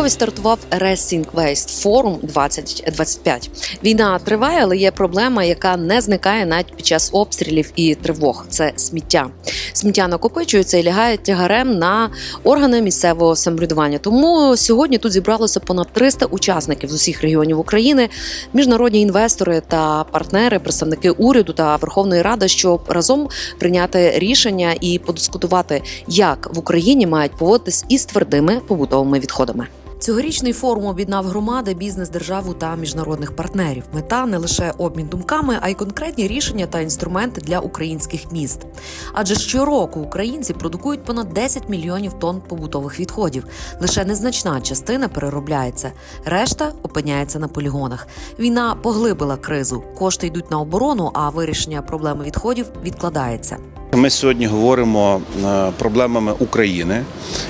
Львові стартував Racing Waste Forum 2025. Війна триває, але є проблема, яка не зникає навіть під час обстрілів і тривог. Це сміття. Сміття накопичується і лягає тягарем на органи місцевого самоврядування. Тому сьогодні тут зібралося понад 300 учасників з усіх регіонів України, міжнародні інвестори та партнери, представники уряду та Верховної Ради, щоб разом прийняти рішення і подискутувати, як в Україні мають поводитись із твердими побутовими відходами. Цьогорічний форум об'єднав громади, бізнес, державу та міжнародних партнерів. Мета не лише обмін думками, а й конкретні рішення та інструменти для українських міст. Адже щороку українці продукують понад 10 мільйонів тонн побутових відходів. Лише незначна частина переробляється, решта опиняється на полігонах. Війна поглибила кризу. Кошти йдуть на оборону, а вирішення проблеми відходів відкладається. Ми сьогодні говоримо е, проблемами України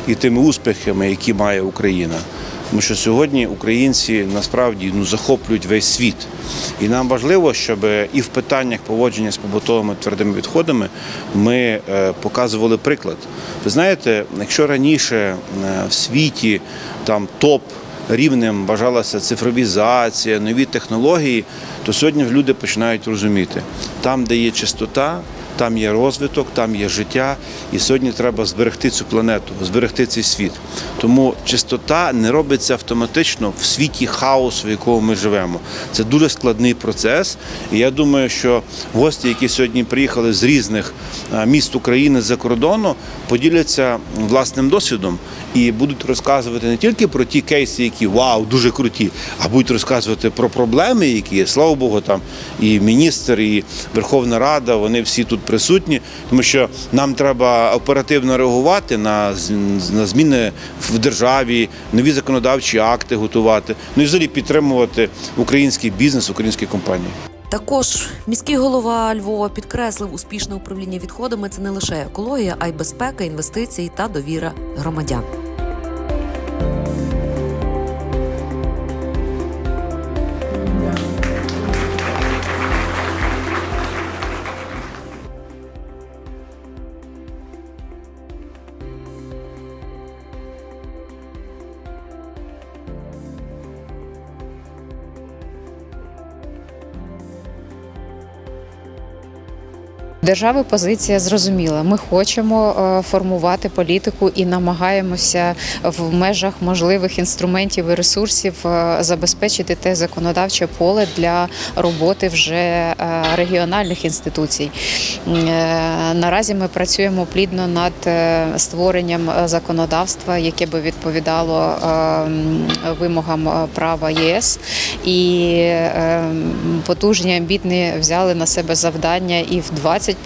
і тими успіхами, які має Україна. Тому що сьогодні українці насправді ну, захоплюють весь світ. І нам важливо, щоб і в питаннях поводження з побутовими твердими відходами ми е, показували приклад. Ви знаєте, якщо раніше е, в світі там топ рівнем бажалася цифровізація, нові технології, то сьогодні люди починають розуміти, там, де є чистота, там є розвиток, там є життя, і сьогодні треба зберегти цю планету, зберегти цей світ. Тому чистота не робиться автоматично в світі хаосу, в якому ми живемо. Це дуже складний процес. І я думаю, що гості, які сьогодні приїхали з різних міст України з-за кордону, поділяться власним досвідом і будуть розказувати не тільки про ті кейси, які вау, дуже круті, а будуть розказувати про проблеми, які є. Слава Богу, там і міністр, і Верховна Рада, вони всі тут присутні, тому що нам треба оперативно реагувати на, на зміни в державі, нові законодавчі акти готувати, ну і взагалі підтримувати український бізнес, українські компанії. Також міський голова Львова підкреслив, успішне управління відходами це не лише екологія, а й безпека, інвестиції та довіра громадян. Держави позиція зрозуміла. Ми хочемо е, формувати політику і намагаємося в межах можливих інструментів і ресурсів е, забезпечити те законодавче поле для роботи вже е, регіональних інституцій. Наразі ми працюємо плідно над створенням законодавства, яке би відповідало вимогам права єС, і потужні амбітні взяли на себе завдання і в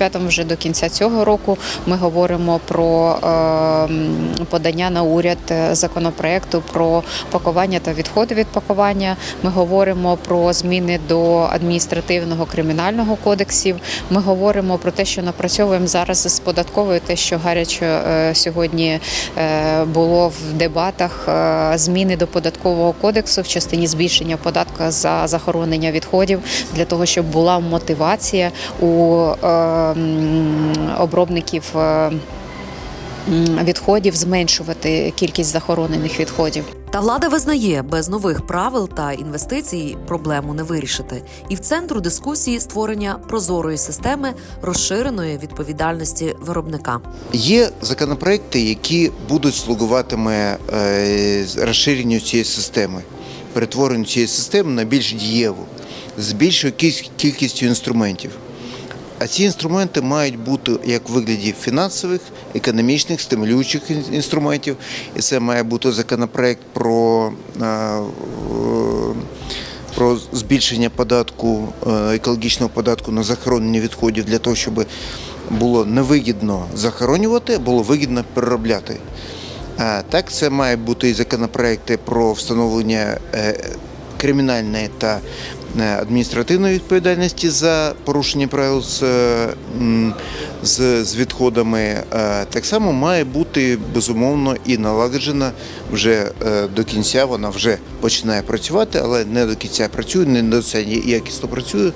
25-му вже до кінця цього року ми говоримо про е, подання на уряд е, законопроекту про пакування та відходи від пакування. Ми говоримо про зміни до адміністративного кримінального кодексів. Ми говоримо про те, що напрацьовуємо зараз з податковою, те, що гаряче е, сьогодні е, було в дебатах зміни до податкового кодексу в частині збільшення податка за захоронення відходів для того, щоб була мотивація у обробників. е, Відходів зменшувати кількість захоронених відходів. Та влада визнає, без нових правил та інвестицій проблему не вирішити. І в центру дискусії створення прозорої системи розширеної відповідальності виробника. Є законопроекти, які будуть слугуватиме е, розширенню цієї системи, перетворенню цієї системи на більш дієву, з більшою кіль- кількістю інструментів. А ці інструменти мають бути як в вигляді фінансових, економічних, стимулюючих інструментів. І це має бути законопроект про, е, е, про збільшення податку, е, екологічного податку на захоронення відходів для того, щоб було невигідно захоронювати, було вигідно переробляти. А так, це мають бути і законопроекти про встановлення е, кримінальної та е, адміністративної відповідальності за порушення правил з, е, з, з відходами, е, так само має бути безумовно і налагоджена вже е, до кінця. Вона вже починає працювати, але не до кінця працює, не до кінця якісно працює.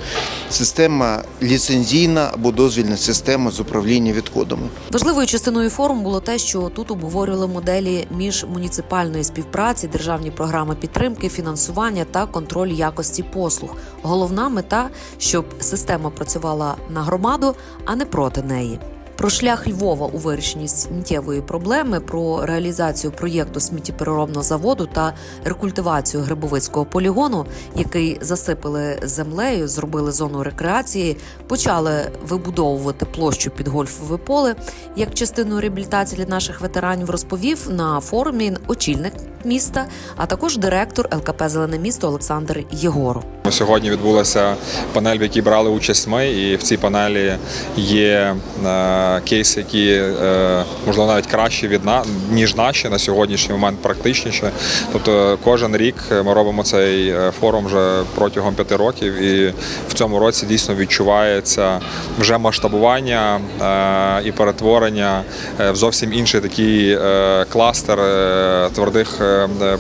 Система ліцензійна або дозвільна система з управління відходами. Важливою частиною форуму було те, що тут обговорювали моделі міжмуніципальної співпраці, державні програми підтримки, фінансування та контроль якості послуг. Головна мета, щоб система працювала на громаду, а не проти неї. Про шлях Львова у вирішенні сміттєвої проблеми, про реалізацію проєкту сміттєпереробного заводу та рекультивацію грибовицького полігону, який засипали землею, зробили зону рекреації, почали вибудовувати площу під гольфове поле. Як частину реабілітації для наших ветеранів розповів на форумі очільник міста, а також директор ЛКП Зелене місто Олександр Єгоров. Сьогодні відбулася панель, в якій брали участь ми, і в цій панелі є е, кейси, які е, можливо навіть кращі від на ніж наші на сьогоднішній момент практичніше. Тобто кожен рік ми робимо цей е, форум вже протягом п'яти років, і в цьому році дійсно відчувається вже масштабування і перетворення в зовсім інший такий кластер твердих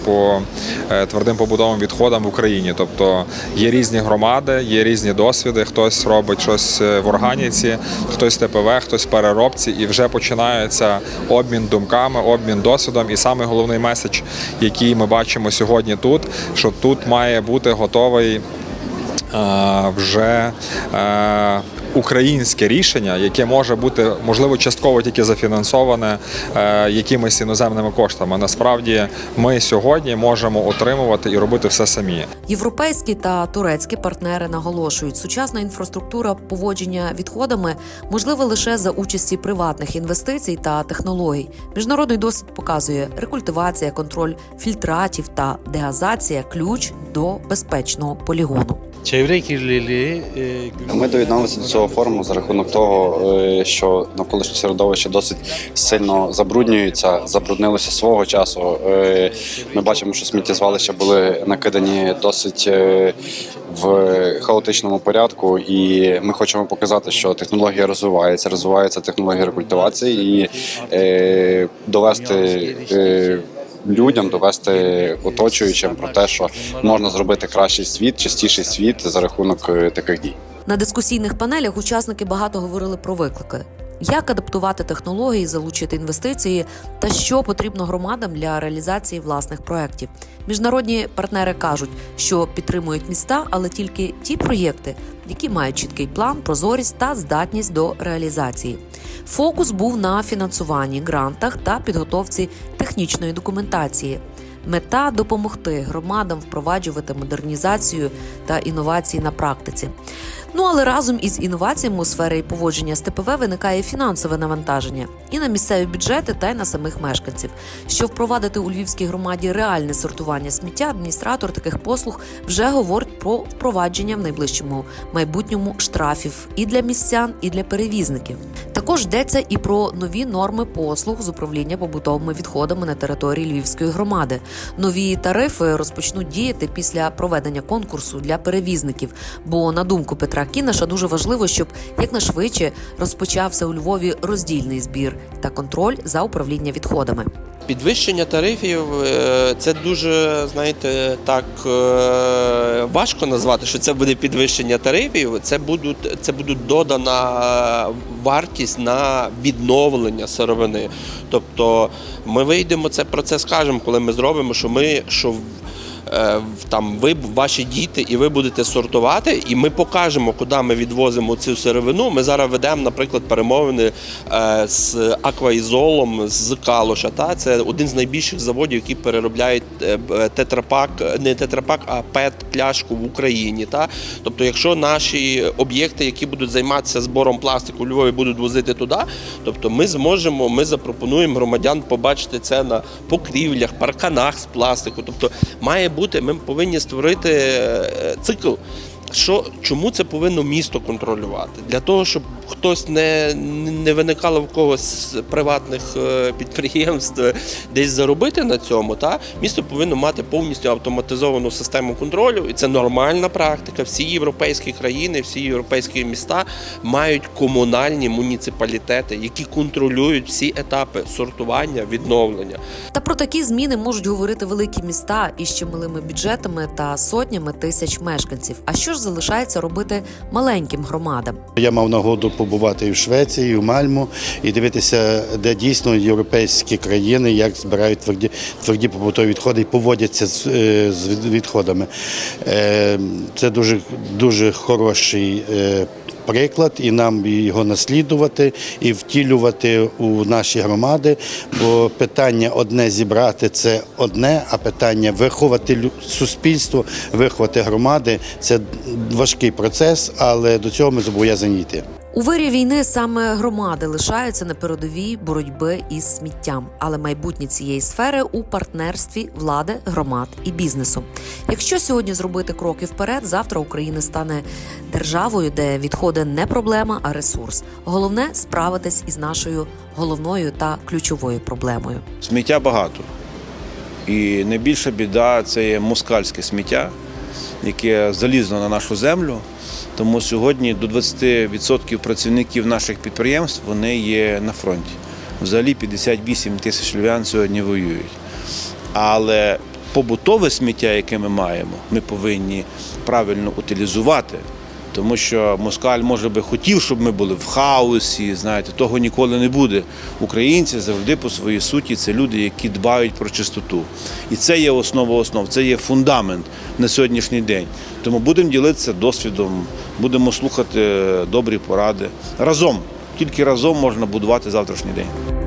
по е, твердим побутовим відходам в Україні. Тобто є різні громади, є різні досвіди. Хтось робить щось е, в органіці, хтось ТПВ, хтось переробці, і вже починається обмін думками, обмін досвідом. І саме головний меседж, який ми бачимо сьогодні тут, що тут має бути готовий е, вже е, українське рішення, яке може бути можливо частково тільки зафінансоване е, якимись іноземними коштами. Насправді ми сьогодні можемо отримувати і робити все самі. Європейські та турецькі партнери наголошують, сучасна інфраструктура поводження відходами можлива лише за участі приватних інвестицій та технологій. Міжнародний досвід показує рекультивація, контроль фільтратів та дегазація ключ до безпечного полігону. Çevre kirliliği e, Ми доєдналися до цього форуму за рахунок того, е, що навколишнє середовище досить сильно забруднюється, забруднилося свого часу. Е, Ми бачимо, що сміттєзвалища були накидані досить е, в хаотичному порядку, і ми хочемо показати, що технологія розвивається, розвивається технологія рекультивації і довести. Людям довести оточуючим про те, що можна зробити кращий світ, чистіший світ за рахунок е, таких дій. На дискусійних панелях учасники багато говорили про виклики. Як адаптувати технології, залучити інвестиції та що потрібно громадам для реалізації власних проєктів. Міжнародні партнери кажуть, що підтримують міста, але тільки ті проєкти, які мають чіткий план, прозорість та здатність до реалізації. Фокус був на фінансуванні, грантах та підготовці технічної документації. Мета допомогти громадам впроваджувати модернізацію та інновації на практиці. Ну але разом із інноваціями у сфері поводження з ТПВ виникає фінансове навантаження і на місцеві бюджети, та й на самих мешканців. Щоб впровадити у львівській громаді реальне сортування сміття, адміністратор таких послуг вже говорить про впровадження в найближчому майбутньому штрафів і для містян, і для перевізників. Також йдеться і про нові норми послуг з управління побутовими відходами на території Львівської громади. Нові тарифи розпочнуть діяти після проведення конкурсу для перевізників. Бо на думку Петра Кінаша дуже важливо, щоб якнайшвидше розпочався у Львові роздільний збір та контроль за управління відходами. Підвищення тарифів е, це дуже, знаєте, так е, важко назвати, що це буде підвищення тарифів. Це будуть це будуть додана вартість на відновлення сировини. Тобто ми вийдемо це про це скажемо, коли ми зробимо, що ми що там ви ваші діти, і ви будете сортувати, і ми покажемо, куди ми відвозимо цю сировину. Ми зараз ведемо, наприклад, перемовини е, з акваізолом з Калоша. Та це один з найбільших заводів, які переробляють е, тетрапак, не тетрапак, а пет пляшку в Україні. Та тобто, якщо наші об'єкти, які будуть займатися збором пластику у Львові, будуть возити туди, тобто ми зможемо, ми запропонуємо громадян побачити це на покрівлях, парканах з пластику. Тобто, має бути, ми повинні створити е, цикл. Що чому це повинно місто контролювати? Для того, щоб хтось не, не виникало в когось з приватних е, підприємств десь заробити на цьому, та місто повинно мати повністю автоматизовану систему контролю, і це нормальна практика. Всі європейські країни, всі європейські міста мають комунальні муніципалітети, які контролюють всі етапи сортування, відновлення. Та про такі зміни можуть говорити великі міста із чималими бюджетами та сотнями тисяч мешканців. А що ж залишається робити маленьким громадам? Я мав нагоду побувати і в Швеції, і в Мальму, і дивитися, де дійсно європейські країни як збирають тверді, тверді побутові відходи і поводяться з, е, з відходами. Е, Це дуже, дуже хороший. е, Приклад, і нам його наслідувати і втілювати у наші громади. Бо питання одне зібрати це одне, а питання виховати суспільство, виховати громади це важкий процес, але до цього ми зобов'язані йти. У вирі війни саме громади лишаються на передовій боротьби із сміттям, але майбутнє цієї сфери у партнерстві влади, громад і бізнесу. Якщо сьогодні зробити кроки вперед, завтра Україна стане державою, де відходи не проблема, а ресурс. Головне справитись із нашою головною та ключовою проблемою. Сміття багато. І найбільша біда це є москальське сміття, яке залізло на нашу землю. Тому сьогодні до 20% працівників наших підприємств вони є на фронті. Взагалі 58 тисяч львів'ян сьогодні воюють. Але побутове сміття, яке ми маємо, ми повинні правильно утилізувати. Тому що москаль може би хотів, щоб ми були в хаосі. Знаєте, того ніколи не буде. Українці завжди по своїй суті це люди, які дбають про чистоту. І це є основа основ, це є фундамент на сьогоднішній день. Тому будемо ділитися досвідом, будемо слухати добрі поради разом. Тільки разом можна будувати завтрашній день.